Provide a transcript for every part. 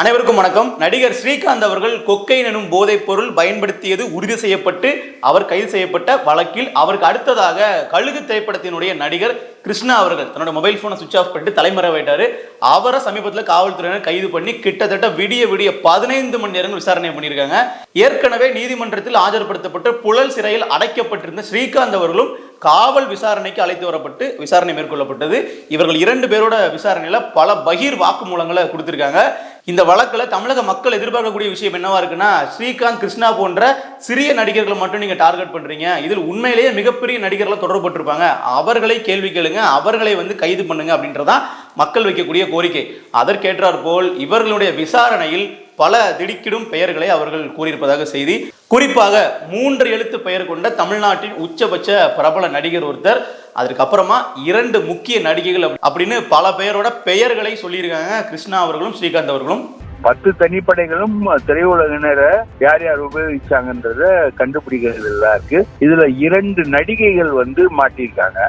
அனைவருக்கும் வணக்கம். நடிகர் ஸ்ரீகாந்த் அவர்கள் கொக்கைன் எனும் போதைப் பொருள் பயன்படுத்தியது உறுதி செய்யப்பட்டு அவர் கைது செய்யப்பட்ட வழக்கில் அவருக்கு அடுத்ததாக கழுகு திரைப்படத்தினுடைய நடிகர் கிருஷ்ணா அவர்கள் தன்னோட மொபைல் போனை சுவிச் ஆஃப் பண்ணிட்டு தலைமறைவாயிட்டாரு அவரை சமீபத்தில் காவல்துறையினர் கைது பண்ணி கிட்டத்தட்ட விடிய விடிய பதினைந்து மணி நேரங்கள் விசாரணை பண்ணியிருக்காங்க. ஏற்கனவே நீதிமன்றத்தில் ஆஜர்படுத்தப்பட்டு புழல் சிறையில் அடைக்கப்பட்டிருந்த ஸ்ரீகாந்த் அவர்களும் காவல் விசாரணைக்கு அழைத்து வரப்பட்டு விசாரணை மேற்கொள்ளப்பட்டது. இவர்கள் இரண்டு பேரோட விசாரணையில் பல பகீர் வாக்குமூலங்களை கொடுத்திருக்காங்க. இந்த வழக்கில் தமிழக மக்கள் எதிர்பார்க்கக்கூடிய விஷயம் என்னவா இருக்குன்னா ஸ்ரீகாந்த் கிருஷ்ணா போன்ற சிறிய நடிகர்களை மட்டும் நீங்கள் டார்கெட் பண்ணுறீங்க இதில் உண்மையிலேயே மிகப்பெரிய நடிகர்களை தொடர்பட்டிருப்பாங்க அவர்களை கேள்வி கேளுங்க. அவர்களை வந்து கைது பண்ணுங்க அப்படின்றதான் மக்கள் வைக்கக்கூடிய கோரிக்கை. அதற்கேற்றாற்போல் இவர்களுடைய விசாரணையில் பல திடுக்கிடும் பெயர்களை அவர்கள் கூறியிருப்பதாக செய்தி. குறிப்பாக மூன்று எழுத்து பெயர் கொண்ட தமிழ்நாட்டின் உச்சபட்ச பிரபல நடிகர் ஒருத்தர். அதுக்கப்புறமா இரண்டு முக்கிய நடிகைகள் அப்படின்னு பல பெயரோட பெயர்களை சொல்லியிருக்காங்க கிருஷ்ணா அவர்களும் ஸ்ரீகாந்த் அவர்களும். பத்து தனிப்படைகளும் திரையுலகினரை யார் யார் உபயோகிச்சாங்கன்றத கண்டுபிடிக்கிறது இருக்கு. இதுல இரண்டு நடிகைகள் வந்து மாட்டியிருக்காங்க.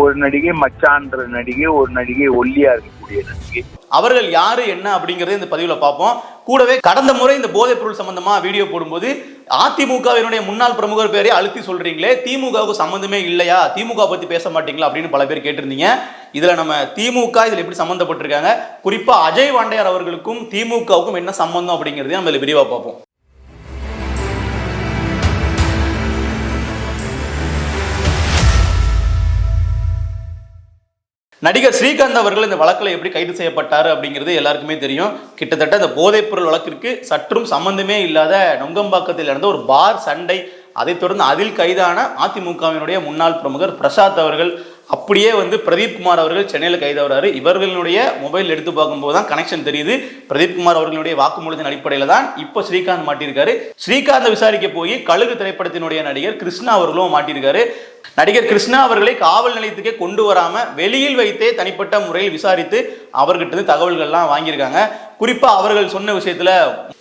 ஒரு நடிகை மச்சான்ற நடிகை ஒரு நடிகை ஒல்லியா இருக்கக்கூடிய நடிகை. அவர்கள் யாரு என்ன அப்படிங்கறத இந்த பதிவுல பார்ப்போம். கூடவே கடந்த முறை இந்த போதைப் பொருள் சம்பந்தமா வீடியோ போடும்போது அதிமுகவினுடைய முன்னாள் பிரமுகர் பேரை அழுத்தி சொல்றீங்களே திமுகவுக்கு சம்பந்தமே இல்லையா? திமுக பத்தி பேச மாட்டீங்களா அப்படின்னு பல பேர் கேட்டிருந்தீங்க. இதுல நம்ம திமுக இதுல எப்படி சம்பந்தப்பட்டிருக்காங்க? குறிப்பா அஜய் வாண்டையார் அவர்களுக்கும் திமுகவுக்கும் என்ன சம்பந்தம் அப்படிங்கறதையும் நம்ம இதுல விரிவா பார்ப்போம். நடிகர் ஸ்ரீகாந்த் அவர்கள் இந்த வழக்கில் எப்படி கைது செய்யப்பட்டார் அப்படிங்கிறது எல்லாருக்குமே தெரியும். கிட்டத்தட்ட இந்த போதைப்பொருள் வழக்கிற்கு சற்றும் சம்பந்தமே இல்லாத நொங்கம்பாக்கத்தில் நடந்த ஒரு பார் சண்டை அதைத் தொடர்ந்து அதில் கைதான அதிமுகவினுடைய முன்னாள் பிரமுகர் பிரசாத் அவர்கள் அப்படியே வந்து பிரதீப் குமார் அவர்கள் சென்னையில் கைதாகிறாரு இவர்களுடைய மொபைல் எடுத்து பார்க்கும்போது தான் கனெக்ஷன் தெரியுது. பிரதீப் குமார் அவர்களுடைய வாக்குமூலத்தின் அடிப்படையில் தான் இப்போ ஸ்ரீகாந்த் மாட்டியிருக்காரு. ஸ்ரீகாந்த் விசாரிக்க போய் கழுகு திரைப்படத்தினுடைய நடிகர் கிருஷ்ணா அவர்களும் மாட்டியிருக்காரு. நடிகர் கிருஷ்ணா அவர்களை காவல் நிலையத்துக்கே கொண்டு வராமல் வெளியில் வைத்தே தனிப்பட்ட முறையில் விசாரித்து அவர்கிட்ட தகவல்கள்லாம் வாங்கியிருக்காங்க. குறிப்பாக அவர்கள் சொன்ன விஷயத்தில்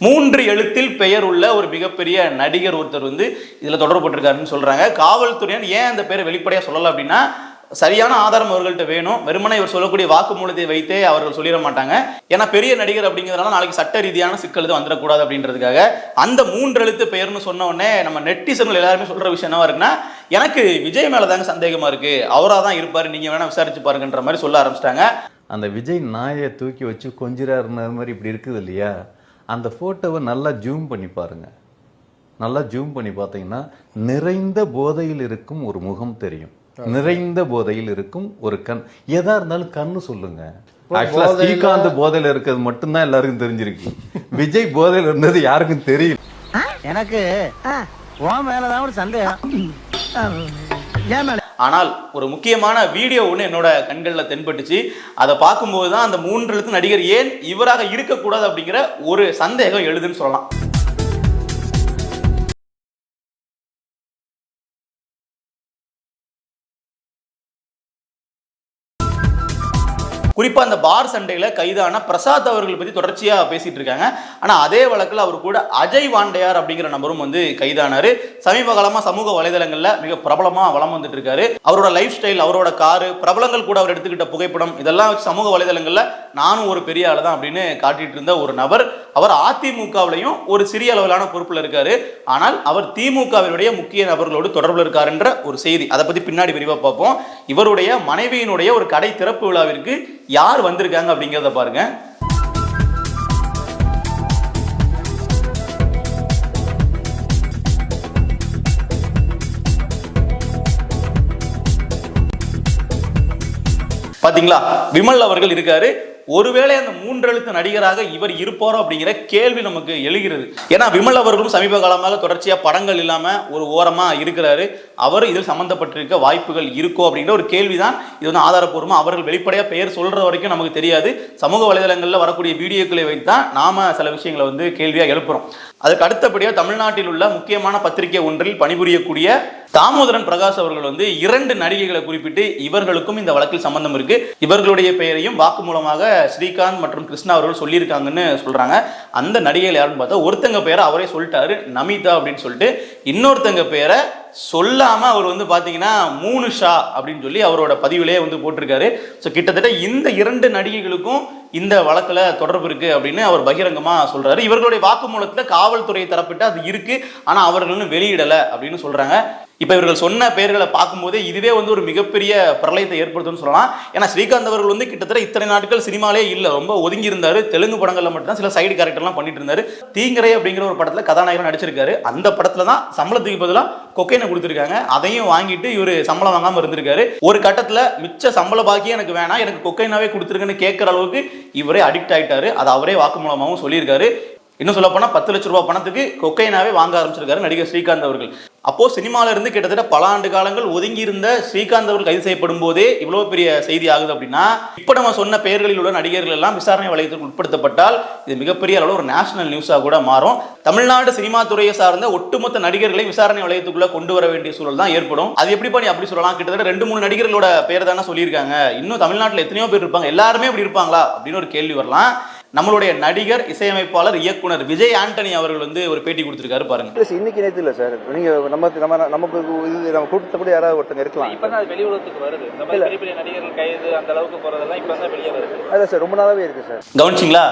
மூன்று எழுத்தில் பெயர் உள்ள ஒரு மிகப்பெரிய நடிகர் ஒருத்தர் வந்து இதில் தொடர்புபட்டிருக்காருன்னு சொல்கிறாங்க காவல்துறையினர் ஏன் அந்த பேரை வெளிப்படையாக சொல்லலை அப்படின்னா சரியான ஆதாரம் அவர்கள்ட்ட வேணும். வெறுமனை இவர் சொல்லக்கூடிய வாக்குமூலத்தை வைத்தே அவர்கள் சொல்லிட மாட்டாங்க. ஏன்னா பெரிய நடிகர் அப்படிங்கிறதுனால நாளைக்கு சட்ட ரீதியான சிக்கல் எதுவும் வந்துடக்கூடாது அப்படின்றதுக்காக. அந்த மூன்று எழுத்து பெயர்னு சொன்ன உடனே நம்ம நெட்டிசன்கள் எல்லாருமே சொல்ற விஷயம் என்னவா இருக்குன்னா எனக்கு விஜய் மேலே தாங்க சந்தேகமா இருக்கு. அவரா தான் இருப்பாரு நீங்க வேணா விசாரிச்சு பாருங்கன்ற மாதிரி சொல்ல ஆரம்பிச்சிட்டாங்க. அந்த விஜய் நாயை தூக்கி வச்சு கொஞ்சிறாருன மாதிரி இப்படி இருக்குது இல்லையா? அந்த ஃபோட்டோவை நல்லா ஜூம் பண்ணி பாருங்க. நல்லா ஜூம் பண்ணி பார்த்தீங்கன்னா நிறைந்த போதையில் இருக்கும் ஒரு முகம் தெரியும். நிறைந்த போதையில் இருக்கும் ஒரு கண். எதா இருந்தாலும் கண்ணு சொல்லுங்க. ஆக்சுவலா ஸ்ரீகாந்த் போதையில இருக்கிறது மட்டும்தான் எல்லாருக்கும் தெரிஞ்சிருக்கு. விஜய் போதையில இருந்தது யாருக்கும் தெரியல. எனக்கு உன் மேலதான் ஒரு சந்தேகம். ஆனால் ஒரு முக்கியமான வீடியோ ஒன்று என்னோட கண்களில் தென்பட்டுச்சு. அதை பார்க்கும்போது தான் அந்த மூன்று எழுத்து நடிகர் ஏன் இவராக இருக்கக்கூடாது அப்படிங்கிற ஒரு சந்தேகம் எழுதுன்னு சொல்லலாம். குறிப்பாக அந்த பார் சண்டையில் கைதான பிரசாத் அவர்கள் பற்றி தொடர்ச்சியாக பேசிகிட்டு இருக்காங்க. ஆனால் அதே வழக்கில் அவர் கூட அஜய் வாண்டையார் அப்படிங்கிற நபரும் வந்து கைதானார். சமீப காலமாக சமூக வலைதளங்களில் மிக பிரபலமாக வளம் வந்துட்டு இருக்காரு. அவரோட லைஃப் ஸ்டைல் அவரோட காரு பிரபலங்கள் கூட அவர் எடுத்துக்கிட்ட புகைப்படம் இதெல்லாம் வச்சு சமூக வலைதளங்களில் நானும் ஒரு பெரிய ஆளு தான் அப்படின்னு காட்டிட்டு இருந்த ஒரு நபர். அவர் அதிமுகவிலையும் ஒரு சிறிய அளவிலான பொறுப்பில் இருக்காரு. ஆனால் அவர் திமுகவினுடைய முக்கிய நபர்களோடு தொடர்பில் இருக்காருன்ற ஒரு செய்தி. அதை பற்றி பின்னாடி விரிவாக பார்ப்போம். இவருடைய மனைவியினுடைய ஒரு கடை திறப்பு விழாவிற்கு யார் வந்திருக்காங்க அப்படிங்கிறத பாருங்க. பாத்தீங்களா? விமல் அவர்கள் இருக்காரு. ஒருவேளை அந்த மூன்றெழுத்து நடிகராக இவர் இருப்பாரோ அப்படிங்கிற கேள்வி நமக்கு எழுகிறது. ஏன்னா விமல் அவர்களும் சமீப காலமாக தொடர்ச்சியா படங்கள் இல்லாம ஒரு ஓரமா இருக்கிறாரு. அவர் இதில் சம்பந்தப்பட்டிருக்க வாய்ப்புகள் இருக்கோ அப்படிங்கிற ஒரு கேள்விதான் இது வந்து ஆதாரப்பூர்வமா அவர்கள் வெளிப்படையா பெயர் சொல்ற வரைக்கும் நமக்கு தெரியாது. சமூக வலைதளங்களில் வரக்கூடிய வீடியோக்களை வைத்து தான் நாம சில விஷயங்களை வந்து கேள்வியா எழுப்புறோம். அதுக்கு அடுத்தபடியாக தமிழ்நாட்டில் உள்ள முக்கியமான பத்திரிகை ஒன்றில் பணிபுரியக்கூடிய தாமோதரன் பிரகாஷ் அவர்கள் வந்து இரண்டு நடிகைகளை குறிப்பிட்டு இவர்களுக்கும் இந்த வழக்கில் சம்பந்தம் இருக்கு. இவர்களுடைய பெயரையும் வாக்குமூலமாக ஸ்ரீகாந்த் மற்றும் கிருஷ்ணா அவர்கள் சொல்லியிருக்காங்கன்னு சொல்றாங்க. அந்த நடிகைகள் யாருன்னு பார்த்தா ஒருத்தங்க பேரை அவரே சொல்லிட்டாரு நமிதா அப்படின்னு சொல்லிட்டு இன்னொருத்தங்க பேரை சொல்லாம அவர் வந்து பாத்தீங்கன்னா மூணு ஷா அப்படின்னு சொல்லி அவரோட பதிவிலே வந்து போட்டிருக்காரு. ஸோ கிட்டத்தட்ட இந்த இரண்டு நடிகைகளுக்கும் இந்த வழக்கில் தொடர்பு இருக்கு அப்படின்னு அவர் பகிரங்கமா சொல்றாரு. இவர்களுடைய வாக்குமூலத்தில் காவல்துறை தரப்பிட்டு அது இருக்கு. ஆனா அவர்கள் இன்னும் வெளியிடல அப்படின்னு சொல்றாங்க. இப்போ இவர்கள் சொன்ன பெயர்களை பார்க்கும்போதே இதுவே வந்து ஒரு மிகப்பெரிய பிரளயத்தை ஏற்படுத்தும்னு சொல்லலாம். ஏன்னா ஸ்ரீகாந்த் அவர்கள் வந்து கிட்டத்தட்ட இத்தனை நாட்கள் சினிமாலே இல்லை. ரொம்ப ஒதுங்கி இருந்தார் தெலுங்கு படங்களில் மட்டும் தான் சில சைடு கேரக்டர்லாம் பண்ணிட்டு இருந்தார். தீங்கரை அப்படிங்கிற ஒரு படத்தில் கதாநாயகன் நடிச்சிருக்காரு. அந்த படத்தில் தான் சம்பளத்துக்கு பதிலாக கொக்கைனை கொடுத்துருக்காங்க. அதையும் வாங்கிட்டு இவர் சம்பளம் வாங்காமல் இருந்திருக்காரு. ஒரு கட்டத்தில் மிச்ச சம்பள பாக்கியே எனக்கு வேணாம். எனக்கு கொக்கைனாவே கொடுத்துருக்குன்னு கேட்குற அளவுக்கு இவரே அடிக்ட் ஆகிட்டாரு அது அவரே வாக்குமூலமாகவும் சொல்லியிருக்காரு. இன்னும் சொல்ல போனால் பத்து லட்ச ரூபாய் பணத்துக்கு கொக்கைனாவே வாங்க ஆரம்பிச்சிருக்காரு நடிகர் ஸ்ரீகாந்த் அவர்கள். அப்போ சினிமால இருந்து கிட்டத்தட்ட பல ஆண்டு காலங்கள் ஒதுங்கி இருந்த ஸ்ரீகாந்த் அவர்கள் கைது செய்யப்படும் போதே இவ்வளவு பெரிய செய்தி ஆகுது அப்படின்னா இப்ப நம்ம சொன்ன பெயர்களில் உள்ள நடிகர்கள் எல்லாம் விசாரணை வளையத்திற்கு உட்படுத்தப்பட்டால் இது மிகப்பெரிய அளவில் ஒரு நேஷனல் நியூஸா கூட மாறும். தமிழ்நாடு சினிமா துறையை சார்ந்த ஒட்டுமொத்த நடிகர்களை விசாரணை வளையத்துக்குள்ள கொண்டு வர வேண்டிய சூழல் தான் ஏற்படும். அது எப்படி பண்ணி அப்படி சொல்லலாம்? கிட்டத்தட்ட ரெண்டு மூணு நடிகர்களோட பேர் தானே சொல்லியிருக்காங்க. இன்னும் தமிழ்நாட்டில் எத்தனையோ பேர் இருப்பாங்க. எல்லாருமே அப்படி இருப்பாங்களா? அப்படின்னு ஒரு கேள்வி வரலாம். நம்மளுடைய நடிகர் இசையமைப்பாளர் இயக்குனர் விஜய் ஆண்டனி அவர்கள் வந்து ஒரு பேட்டி கொடுத்திருக்காரு பாருங்க. இன்னைக்கு நேற்று இல்லை சார். நீங்க நம்ம நம்ம நமக்கு இது நம்ம கூட்டத்தில் கூட யாராவது ஒருத்தங்க இருக்கலாம். இப்பதான் அது வெளி உலகத்துக்கு வருது. பெரிய பெரிய நடிகர்கள் கைது அந்த அளவுக்கு போறதெல்லாம் இப்ப தான் வெளியே வருது. அதான் சார். ரொம்ப நாளாவே இருக்கு சார். கவனிச்சிங்களா?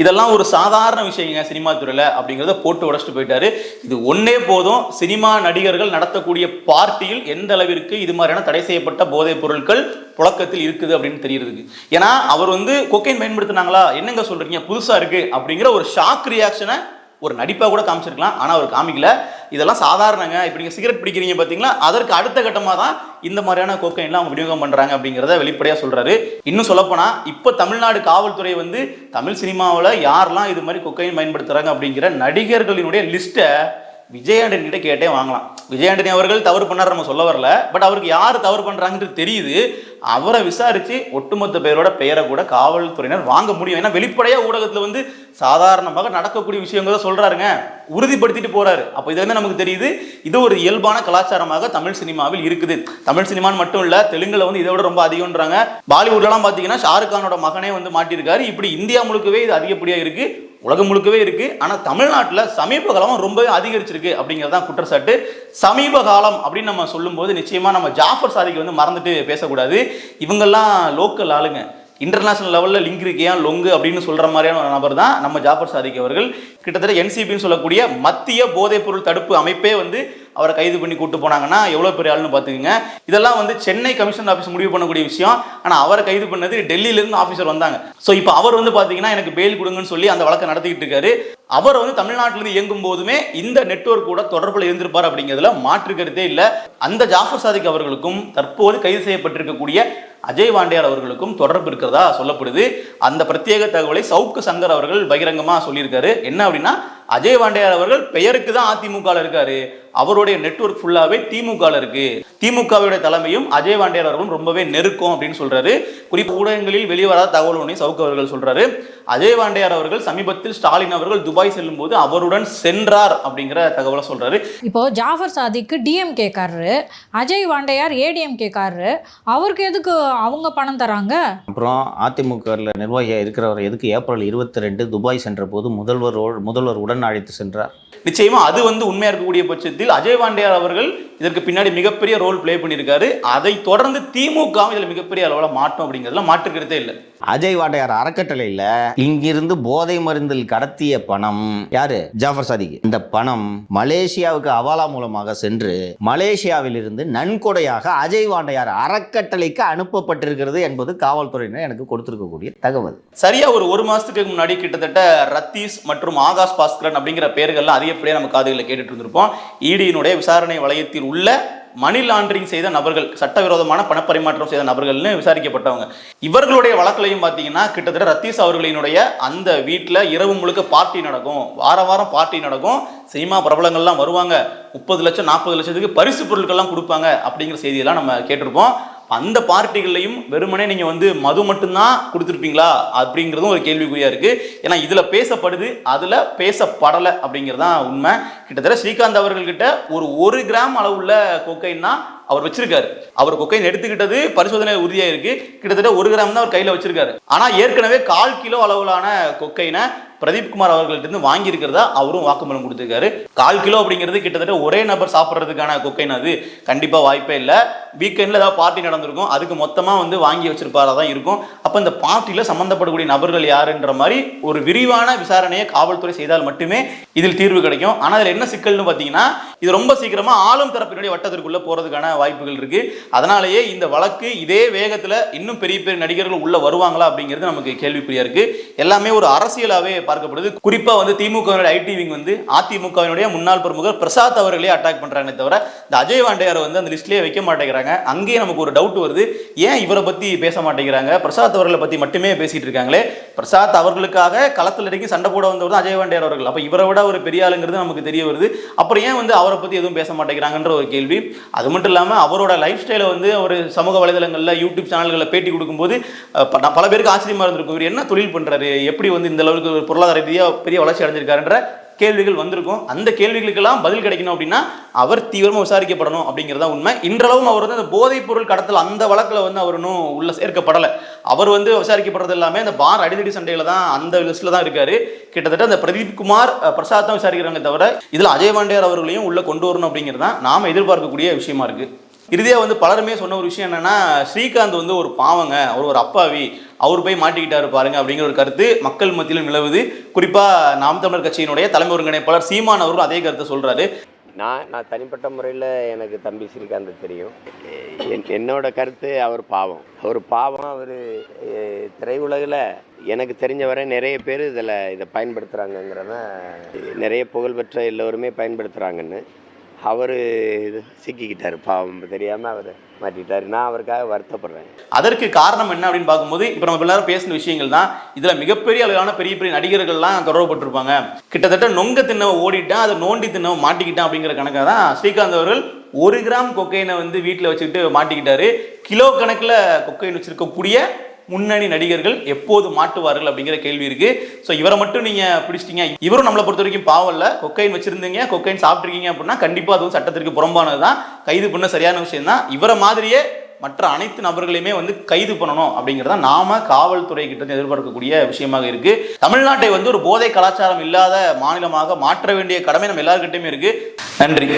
இதெல்லாம் ஒரு சாதாரண விஷயங்க சினிமா துறையில் அப்படிங்கிறத போட்டு உடச்சிட்டு போயிட்டாரு. இது ஒன்னே போதும். சினிமா நடிகர்கள் நடத்தக்கூடிய பார்ட்டியில் எந்த அளவிற்கு இது மாதிரியான தடை செய்யப்பட்ட போதைப் பொருட்கள் புழக்கத்தில் இருக்குது அப்படின்னு தெரியுறதுக்கு. ஏன்னா அவர் வந்து கொக்கைன் பயன்படுத்தினாங்களா? என்னங்க சொல்றீங்க? புதுசா இருக்கு அப்படிங்கிற ஒரு ஷாக் ரியாக்ஷனை ஒரு நடிப்பா கூட காமிச்சிருக்கலாம். ஆனா அவர் காமிக்கல. இதெல்லாம் சாதாரணங்க. இப்போ நீங்கள் சிகரெட் பிடிக்கிறீங்க பார்த்தீங்களா அதற்கு அடுத்த கட்டமாக தான் இந்த மாதிரியான கோக்கைன்லாம் அவங்க விநியோகம் பண்ணுறாங்க அப்படிங்கிறத வெளிப்படையாக சொல்கிறாரு இன்னும் சொல்லப்போனால் இப்போ தமிழ்நாடு காவல்துறை வந்து தமிழ் சினிமாவில் யாரெல்லாம் இது மாதிரி கொக்கைன் பயன்படுத்துகிறாங்க அப்படிங்கிற நடிகர்களினுடைய லிஸ்ட்டை விஜயாண்டனிகிட்ட கேட்டே வாங்கலாம். விஜயாண்டனி அவர்கள் தவறு பண்ணார் நம்ம சொல்ல வரல. பட் அவருக்கு யார் தவறு பண்ணுறாங்கன்றது தெரியுது. அவரை விசாரிச்சு ஒட்டுமொத்த பேரோட பெயரை கூட காவல்துறையினர் வாங்க முடியும். ஏன்னா வெளிப்படையா ஊடகத்துல வந்து சாதாரணமாக நடக்கக்கூடிய விஷயங்கள சொல்றாருங்க. உறுதிப்படுத்திட்டு போறாரு. அப்போ வந்து நமக்கு தெரியுது? இது ஒரு இயல்பான கலாச்சாரமாக தமிழ் சினிமாவில் இருக்குது. தமிழ் சினிமான்னு மட்டும் இல்ல தெலுங்குல வந்து இதை விட ரொம்ப அதிகம்ன்றாங்க. பாலிவுட்லலாம் பாத்தீங்கன்னா ஷாருக் கானோட மகனே வந்து மாட்டியிருக்காரு. இப்படி இந்தியா முழுக்கவே இது அதிகப்படியா இருக்கு. உலகம் முழுக்கவே இருக்கு. ஆனா தமிழ்நாட்டில் சமீப காலம் ரொம்பவே அதிகரிச்சிருக்கு அப்படிங்கிறது தான் குற்றச்சாட்டு. சமீப காலம் அப்படின்னு நம்ம சொல்லும்போது நிச்சயமா நம்ம ஜாஃபர் சாதிக்கு வந்து மறந்துட்டு பேசக்கூடாது. இவங்கெல்லாம் லோக்கல் ஆளுங்க. இன்டர்நேஷனல் லெவலில் லிங்க் இருக்கு ஏன் லொங்கு அப்படின்னு சொல்கிற மாதிரியான ஒரு நபர் தான் நம்ம ஜாஃபர் சாதிக் அவர்கள். கிட்டத்தட்ட என்சிபின்னு சொல்லக்கூடிய மத்திய போதைப்பொருள் தடுப்பு அமைப்பே வந்து அவரை கைது பண்ணி கூட்டு போனாங்கன்னா எவ்வளோ பெரிய ஆளுன்னு பார்த்துக்குங்க. இதெல்லாம் வந்து சென்னை கமிஷன் ஆஃபீஸ் முடிவு பண்ணக்கூடிய விஷயம். ஆனால் அவரை கைது பண்ணது டெல்லியிலேருந்து ஆஃபீஸர் வந்தாங்க. ஸோ இப்போ அவர் வந்து பார்த்தீங்கன்னா எனக்கு பெயில் கொடுங்கன்னு சொல்லி அந்த வழக்கை நடத்திக்கிட்டு இருக்காரு. அவர் வந்து தமிழ்நாட்டிலிருந்து இயங்கும் போதுமே இந்த நெட்வொர்க் கூட தொடர்பில் இருந்திருப்பார் அப்படிங்கிறதுல மாற்று கருத்தே இல்லை. அந்த ஜாஃபர் சாதிக் அவர்களுக்கும் தற்போது கைது செய்யப்பட்டிருக்கக்கூடிய அஜய் வாண்டியார் அவர்களுக்கும் தொடர்பு இருக்கிறதா சொல்லப்படுது. அந்த பிரத்யேக தகவலை சவுக்கு சங்கர் அவர்கள் பகிரங்கமாக சொல்லியிருக்காரு. என்ன அப்படின்னா அஜய் பாண்டியார் அவர்கள் பெயருக்கு தான் அதிமுக இருக்காரு. அவருடைய நெட்வொர்க் ஃபுல்லாவே திமுக இருக்கு. திமுகவுடைய தலைமையும் அஜய் வாண்டியார் அவர்களும் ரொம்பவே நெருக்கம் அப்படின்னு சொல்றாரு. குறிப்பு ஊடகங்களில் வெளிவராத தகவல் ஒன்றை சவுக்கு அவர்கள் சொல்றாரு. அஜய் வாண்டியார் அவர்கள் சமீபத்தில் ஸ்டாலின் அவர்கள் துபாய் செல்லும் போது அவருடன் சென்றார் அப்படிங்கிற தகவலை சொல்றாரு. இப்போ ஜாஃபர் சாதிக்கு டிஎம்கே காரரு அஜய் வாண்டையார் ஏடிஎம்கே காரரு அவருக்கு எதுக்கு அவங்க பணம் தராங்க? அப்புறம் அதிமுகவில் நிர்வாகியாக இருக்கிறவர் எதுக்கு ஏப்ரல் இருபத்தி ரெண்டு துபாய் சென்ற போது முதல்வர் முதல்வர் உடன் அழைத்து சென்றார்? நிச்சயமா அது வந்து உண்மையா இருக்கக்கூடிய பட்சத்தில் அஜய் வாண்டியார் அவர்கள் இதற்கு பின்னாடி மிகப்பெரிய ரோல் ப்ளே பண்ணியிருக்காரு. அதை தொடர்ந்து திமுக இதுல மிகப்பெரிய அளவில் மாட்டோம் அப்படிங்கிறதுல மாற்றுக்கிறதே இல்லை. அஜய் வாட்டையார் அறக்கட்டளையில் இங்கிருந்து போதை மருந்தில் கடத்திய பணம். யாரு? ஜாஃபர் சாதிக் இந்த பணம் மலேசியாவுக்கு அவாலா மூலமாக சென்று மலேசியாவில் இருந்து நன்கொடையாக அஜய் வாண்டையார் அறக்கட்டளைக்கு அனுப்பப்பட்டிருக்கிறது என்பது காவல்துறையினர் எனக்கு கொடுத்திருக்கக்கூடிய தகவல். சரியா ஒரு ஒரு மாசத்துக்கு முன்னாடி கிட்டத்தட்ட ரத்தீஸ் மற்றும் ஆகாஷ் பாஸ்கரன் அப்படிங்கிற பெயர்கள்லாம் அதிகப்படியாக நம்ம காதுகளில் கேட்டுட்டு இருந்திருப்போம். இடியினுடைய விசாரணை வளையத்தில் உள்ள மணி லாண்டரிங் செய்த நபர்கள் சட்டவிரோதமான பணப்பரிமாற்றம் செய்த நபர்கள்னு விசாரிக்கப்பட்டவங்க. இவர்களுடைய வழக்குலையும் பார்த்தீங்கன்னா கிட்டத்தட்ட ரத்தீஸ் அவர்களினுடைய அந்த வீட்டில் இரவு முழுக்க பார்ட்டி நடக்கும். வார வாரம் பார்ட்டி நடக்கும். சினிமா பிரபலங்கள்லாம் வருவாங்க. முப்பது லட்சம் நாற்பது லட்சத்துக்கு பரிசு பொருட்கள்லாம் கொடுப்பாங்க அப்படிங்கிற செய்தியெல்லாம் நம்ம கேட்டிருப்போம். அந்த பார்ட்டிகள்லையும் வெறுமனே நீங்க வந்து மது மட்டும்தான் கொடுத்துருப்பீங்களா? அப்படிங்கிறதும் ஒரு கேள்விக்குறியா இருக்கு. ஏன்னா இதுல பேசப்படுது அதுல பேசப்படலை அப்படிங்கிறதான் உண்மை. கிட்டத்தட்ட ஸ்ரீகாந்த் அவர்கள்கிட்ட ஒரு ஒரு கிராம் அளவுள்ள கொக்கைன்னா அவர் வச்சிருக்காரு. அவர் கொக்கைன் எடுத்துக்கிட்டது பரிசோதனை உறுதியாக இருக்கு கிட்டத்தட்ட ஒரு கிராம் தான் அவர் கையில் வச்சிருக்காரு. ஆனால் ஏற்கனவே கால் கிலோ அளவிலான கொக்கைனை பிரதீப் குமார் அவர்கள்ட்ட இருந்து அவரும் வாக்குமூலம் கொடுத்துருக்காரு. கால் கிலோ அப்படிங்கிறது கிட்டத்தட்ட ஒரே நபர் சாப்பிட்றதுக்கான கொக்கைன் அது. கண்டிப்பாக வாய்ப்பே இல்லை. வீக்கெண்டில் ஏதாவது பார்ட்டி நடந்திருக்கும். அதுக்கு மொத்தமாக வந்து வாங்கி வச்சிருப்பாரா தான் இருக்கும். அப்போ இந்த பார்ட்டியில் சம்மந்தப்படக்கூடிய நபர்கள் யாருன்ற மாதிரி ஒரு விரிவான விசாரணையை காவல்துறை செய்தால் மட்டுமே இதில் தீர்வு கிடைக்கும். ஆனால் இதுல என்ன சிக்கல்னு பார்த்தீங்கன்னா இது ரொம்ப சீக்கிரமாக ஆளும் தரப்பினுடைய வட்டத்திற்குள்ளே போகிறதுக்கான வாய்ப்புகள் இருக்கு. அதனாலேயே இந்த வழக்கு இதே வேகத்தில் இன்னும் பெரிய பெரிய நடிகர்கள் உள்ள வருவாங்களா அப்படிங்கிறது நமக்கு கேள்விக்குறியா இருக்கு. எல்லாமே ஒரு அரசியலாகவே பார்க்கப்படுது. குறிப்பாக வந்து திமுகவினுடைய ஐடி விங் வந்து அதிமுகவினுடைய முன்னாள் பிரமுகர் பிரசாத் அவர்களே அட்டாக் பண்றாங்க தவிர இந்த அஜய் வாண்டையாரை வந்து அந்த லிஸ்ட்லேயே வைக்க மாட்டேங்கிறாங்க. அங்கேயே நமக்கு ஒரு டவுட் வருது. ஏன் இவரை பத்தி பேச மாட்டேங்கிறாங்க? பிரசாத் அவர்களை பத்தி மட்டுமே பேசிட்டு இருக்காங்களே. பிரசாத் அவர்களுக்காக களத்தில் இறங்கி சண்டை போட வந்தவர் தான் அஜய் வாண்டியார் அவர்கள். அப்போ இவரை விட ஒரு பெரிய ஆளுங்கிறது நமக்கு தெரிய வருது. அப்புறம் ஏன் வந்து அவரை பற்றி எதுவும் பேச மாட்டேங்கிறாங்கன்ற ஒரு கேள்வி. அது மட்டும் இல்லாமல் அவரோட லைஃப் ஸ்டைலை வந்து அவர் சமூக வலைதளங்களில் யூடியூப் சேனல்களில் பேட்டி கொடுக்கும்போது நான் பல பேருக்கு ஆச்சரியமா இருந்திருக்கும். இவர் என்ன தொழில் பண்ணுறாரு எப்படி வந்து இந்த அளவுக்கு ஒரு பொருளாதார ரீதியாக பெரிய வளர்ச்சி அடைஞ்சிருக்காருன்ற கேள்விகள் வந்திருக்கும். அந்த கேள்விகளுக்கெல்லாம் பதில் கிடைக்கணும் அப்படின்னா அவர் தீவிரமாக விசாரிக்கப்படணும் அப்படிங்கிறதா உண்மை. இன்றளவும் அவர் வந்து அந்த போதைப் பொருள் கடத்தல் அந்த வழக்கில் வந்து அவர் இன்னும் உள்ள சேர்க்கப்படலை. அவர் வந்து விசாரிக்கப்படுறது எல்லாமே அந்த பார் அடிதடி சண்டையில தான் அந்த லிஸ்ட்டில் தான் இருக்காரு. கிட்டத்தட்ட அந்த பிரதீப் குமார் பிரசாத் தான் விசாரிக்கிறாங்க தவிர இதில் அஜய் பாண்டியார் அவர்களையும் உள்ள கொண்டு வரணும் அப்படிங்கிறது தான் நாம எதிர்பார்க்கக்கூடிய விஷயமா இருக்கு. இறுதியாக வந்து பலருமே சொன்ன ஒரு விஷயம் என்னன்னா ஸ்ரீகாந்த் வந்து ஒரு பாவங்க அவர் ஒரு அப்பாவி அவர் போய் மாட்டிக்கிட்டாரு பாருங்க அப்படிங்கிற ஒரு கருத்து மக்கள் மத்தியில் நிலவுது. குறிப்பாக நாம் தமிழர் கட்சியினுடைய தலைமை ஒருங்கிணைப்பாளர் சீமான் அவரும் அதே கருத்தை சொல்கிறாரு நான் நான் தனிப்பட்ட முறையில் எனக்கு தம்பி ஸ்ரீகாந்த் தெரியும். என் என்னோட கருத்து அவர் பாவம். அவர் பாவம். அவர் திரையுலகில் எனக்கு தெரிஞ்ச வரை நிறைய பேர் இதில் இதை பயன்படுத்துகிறாங்கங்கிறத நிறைய புகழ்பெற்ற எல்லோருமே பயன்படுத்துகிறாங்கன்னு அவர் சிக்கிக்கிட்டார். பாவம் தெரியாமல் அவர் மாட்டிக்கிட்டார். நான் அவருக்காக வருத்தப்படுறேன். அதற்கு காரணம் என்ன அப்படின்னு பார்க்கும்போது இப்போ நம்ம எல்லாரும் பேசின விஷயங்கள் தான். இதில் மிகப்பெரிய அளவிலான பெரிய பெரிய நடிகர்கள்லாம் தொடர்புபட்டிருப்பாங்க. கிட்டத்தட்ட நொங்க தின்னவை ஓடிட்டான் அதை நோண்டி தின்னவை மாட்டிக்கிட்டான் அப்படிங்கிற கணக்காக தான் ஸ்ரீகாந்த் அவர்கள் ஒரு கிராம் கொக்கைனை வந்து வீட்டில் வச்சுக்கிட்டு மாட்டிக்கிட்டாரு. கிலோ கணக்கில் கொக்கைன் வச்சுருக்கக்கூடிய முன்னணி நடிகர்கள் எப்போது மாட்டுவார்கள் அப்படிங்கிற கேள்வி இருக்கு. ஸோ இவரை மட்டும் நீங்க பிடிச்சிட்டீங்க. இவரும் நம்மளை பொறுத்த வரைக்கும் பாவம் இல்லை. கொக்கைன் வச்சிருந்தீங்க கொக்கைன் சாப்பிட்ருக்கீங்க அப்படின்னா கண்டிப்பா அதுவும் சட்டத்திற்கு புறம்பானது தான் கைது பண்ண சரியான விஷயம் தான் இவரை மாதிரியே மற்ற அனைத்து நபர்களையுமே வந்து கைது பண்ணணும் அப்படிங்கிறத நாம காவல்துறை கிட்ட இருந்து எதிர்பார்க்கக்கூடிய விஷயமாக இருக்கு. தமிழ்நாட்டை வந்து ஒரு போதை கலாச்சாரம் இல்லாத மாநிலமாக மாற்ற வேண்டிய கடமை நம்ம எல்லாருக்கிட்டையுமே இருக்கு. நன்றி.